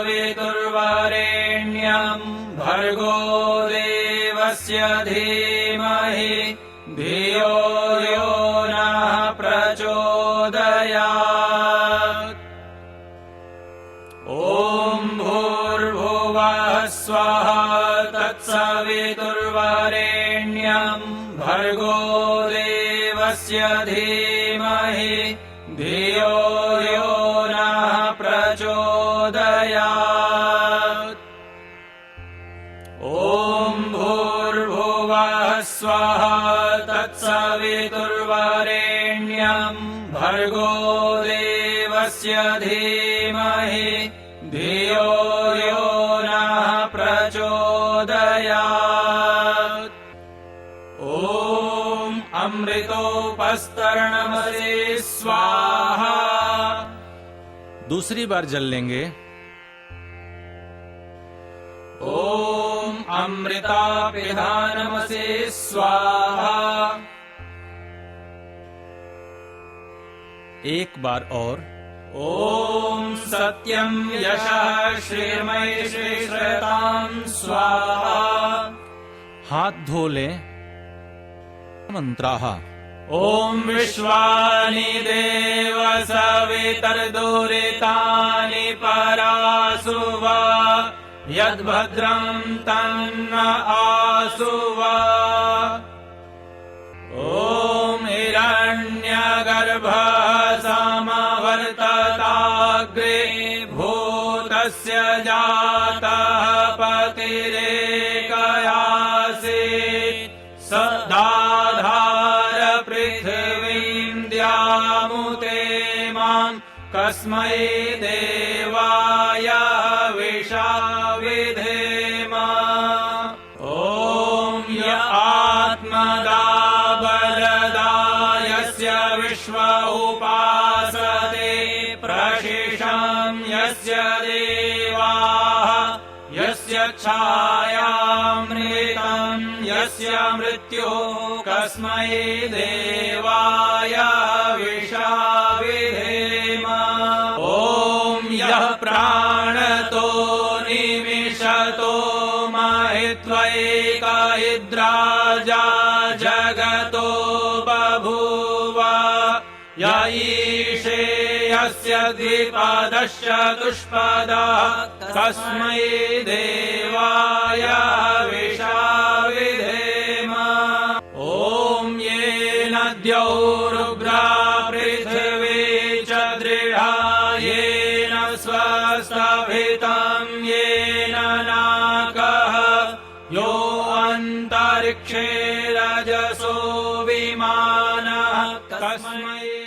तत्सवितुर्वरेण्यम् भर्गो देवस्य धीमहि धियो यो नः प्रचोदयात्। ॐ भूर्भुवः स्वः तत्सवितुर्वरेण्यम् भर्गो देवस्य धीमहि धियो ॐ भूर्भुवः स्वः तत्सवितुर्वरेण्यम् भर्गो देवस्य धीमहि धियो यो नः प्रचोदयात्। ॐ अमृतोपस्तरणमसे स्वाहा। दूसरी बार जल लेंगे। ॐ अमृतापिधानमसे स्वाहा। एक बार और। ॐ सत्यं यशः श्रीर्मयि श्रीश्रतां स्वाहा। हाथ धो लें। मंत्राः। ॐ विश्वानि देव सवितर्दुरितानि परासु वा यद्भद्रम् तन्न आसु वा ॐ हिरण्यगर्भः समवर्तताग्रे भूतस्य जातः पतिरेकयासि स दाधार पृथिवीम् द्यामुते माम् कस्मै देवाय विशा विधेम ॐ य आत्मदा बलदा यस्य विश्व उपासते प्रशिषम् यस्य देवाः यस्य छायामृतम् यस्य मृत्युः कस्मै देवाय निमिषतो महित्वैकहिद्राजा जगतो बभूव। य यस्य द्विपदश्च दुष्पदः कस्मै देवाय विशा विधेम ॐ येन द्यौरुग्रा पृथिवी अन्तरिक्षे रजसो विमानः कस्मै